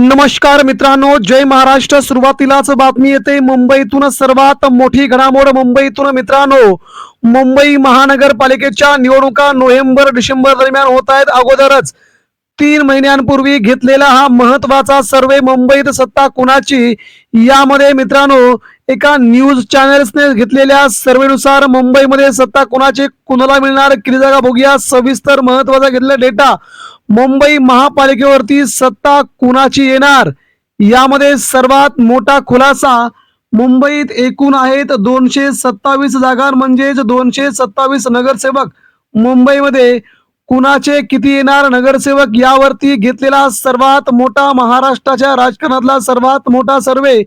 नमस्कार मित्रांनो जय महाराष्ट्र. सुरुवातीलाच बातमी येते. मुंबईतून सर्वात मोठी घडामोड मुंबईतून मित्रांनो. मुंबई महानगरपालिकेच्या निवडणुका नोव्हेंबर डिसेंबर दरम्यान होत आहेत. अगोदरच तीन महिन्यांपूर्वी घेतलेला हा महत्त्वाचा सर्वे मुंबईत सत्ता कुणाची? यामध्ये मित्रांनो एका न्यूज चॅनल्सने घेतलेल्या सर्वेनुसार मुंबईमध्ये सत्ता कुणाची? कुणाला मिळणार? किती जागा बघूया सविस्तर महत्त्वाचा घेतलेला डेटा. मुंबई महापालिकेवरती सत्ता कुणाची येणार? यामध्ये सर्वात मोठा खुलासा मुंबईत एकूण आहेत दोनशे सत्तावीस जागा म्हणजेच दोनशे सत्तावीस नगरसेवक. मुंबईमध्ये कुणाचे किती येणार? नगरसेवक यावरती घेतलेला सर्वात मोठा महाराष्ट्राच्या राजकारणातला सर्वात मोठा सर्वे.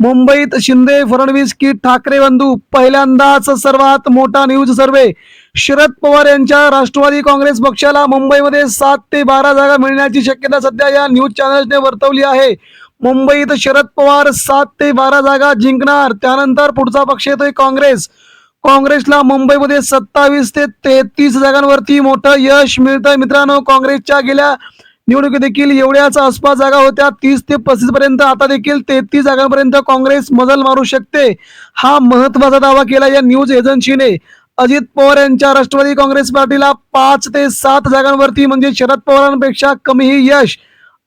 मुंबईत शिंदे फडणवीस की ठाकरे बंधू? पहिल्यांदाच सर्वात मोठा न्यूज सर्वे शरद पवार यांच्या राष्ट्रवादी काँग्रेस पक्षाला मुंबईमध्ये सात ते बारा जागा मिळण्याची शक्यता सध्या या न्यूज चॅनल्सने वर्तवली आहे. मुंबईत शरद पवार सात ते बारा जागा जिंकणार. त्यानंतर पुढचा पक्ष येतोय काँग्रेस. काँग्रेसला मुंबईमध्ये सत्तावीस ते तेहतीस जागांवरती मोठं यश मिळतंय. मित्रांनो काँग्रेसच्या गेल्या निवडणुकीत देखील एवढ्याच आसपास जागा होत्या. तीस ते पस्तीस पर्यंत आता देखील तेहतीस जागांपर्यंत काँग्रेस मजल मारू शकते. हा महत्त्वाचा दावा केला या न्यूज एजन्सीने. अजित पवार यांच्या राष्ट्रवादी काँग्रेस पार्टीला पाच ते सात जागांवरती म्हणजे शरद पवारांपेक्षा कमीही यश.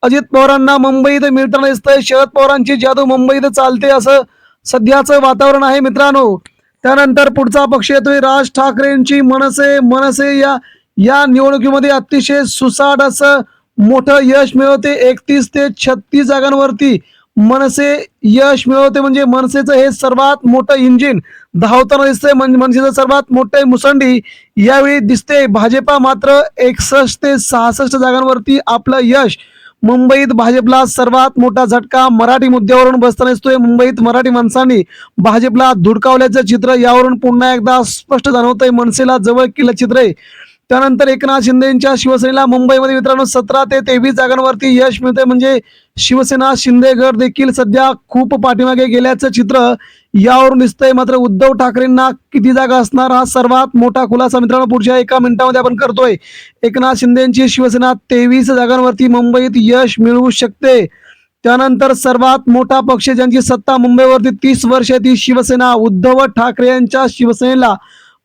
अजित पवारांना मुंबईत मिळताना दिसतंय. शरद पवारांची जादू मुंबईत चालते असं सध्याचं वातावरण आहे मित्रांनो. त्यानंतर पुढचा पक्ष येतोय राज ठाकरेंची मनसे मनसे या या निवडणुकीमध्ये अतिशय सुसाट असं मोठं यश मिळवते. एकतीस ते छत्तीस जागांवरती मनसे यश मिळवते म्हणजे मनसेचं हे सर्वात मोठं इंजिन धावताना दिसतंय मन मनसेचं सर्वात मोठं मुसंडी यावेळी दिसते. भाजपा मात्र एकसष्ट ते सहासष्ट जागांवरती आपलं यश मुंबईत भाजपला सर्वात मोठा झटका मराठी मुद्द्यावरून बसताना दिसतोय. मुंबईत मराठी माणसांनी भाजपला धुडकावल्याचं चित्र यावरून पुन्हा एकदा स्पष्ट जाणवतंय. मनसेला जवळ केलं चित्र आहे. त्यानंतर एकनाथ शिंदेच्या शिवसेनेला मुंबईमध्ये मित्रांनो सतरा ते तेवीस जागांवरती यश मिळते म्हणजे शिवसेना शिंदे गट देखील सध्या खूप पाठीमागे गेल्याचं चित्र यावरून दिसतंय. मात्र उद्धव ठाकरेंना किती जागा असणार? हा सर्वात मोठा खुलासा मित्रांनो पुढच्या एका मिनिटामध्ये आपण करतोय. एकनाथ शिंदेची शिवसेना तेवीस जागांवरती मुंबईत यश मिळवू शकते. त्यानंतर सर्वात मोठा पक्ष ज्यांची सत्ता मुंबईवरती तीस वर्ष आहे ती शिवसेना उद्धव ठाकरे यांच्या शिवसेनेला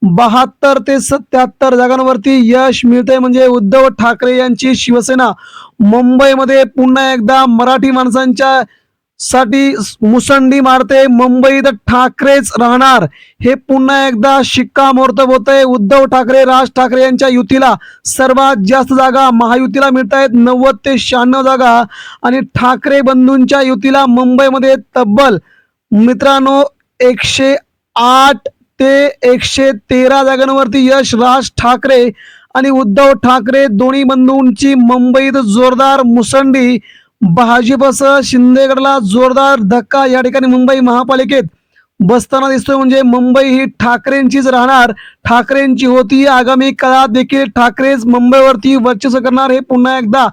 बहात्तर ते सत्याहत्तर जागांवरती यश मिळतंय म्हणजे उद्धव ठाकरे यांची शिवसेना मुंबईमध्ये पुन्हा एकदा मराठी माणसांच्या साठी मुसंडी मारते. मुंबईत ठाकरेच राहणार. हे पुन्हा एकदा शिक्कामोर्तब होत आहे उद्धव ठाकरे राज ठाकरे यांच्या युतीला सर्वात जास्त जागा महायुतीला मिळत आहेत नव्वद ते शहाण्णव जागा आणि ठाकरे बंधूंच्या युतीला मुंबईमध्ये तब्बल मित्रांनो एकशे आठ ते एकशे तेरा जागांवरती यश राज ठाकरे आणि उद्धव ठाकरे दोन्ही बंधूंची मुंबईत जोरदार मुसंडी. भाजपसह शिंदेगडला जोरदार धक्का या ठिकाणी मुंबई महापालिकेत. बसताना दिसतोय म्हणजे मुंबई ही ठाकरेंचीच राहणार. ठाकरेंची होती आगामी काळात देखील ठाकरेच मुंबईवरती वर्चस्व करणार हे पुन्हा एकदा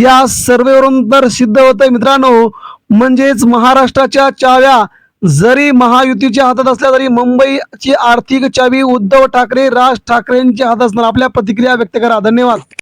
या सर्वेवरून तर सिद्ध होतंय मित्रांनो. म्हणजेच महाराष्ट्राच्या चाव्या जरी महायुतीच्या हातात असल्या तरी मुंबईची आर्थिक चावी उद्धव ठाकरे राज ठाकरेंच्या हातात असणार. आपल्या प्रतिक्रिया व्यक्त करा. धन्यवाद.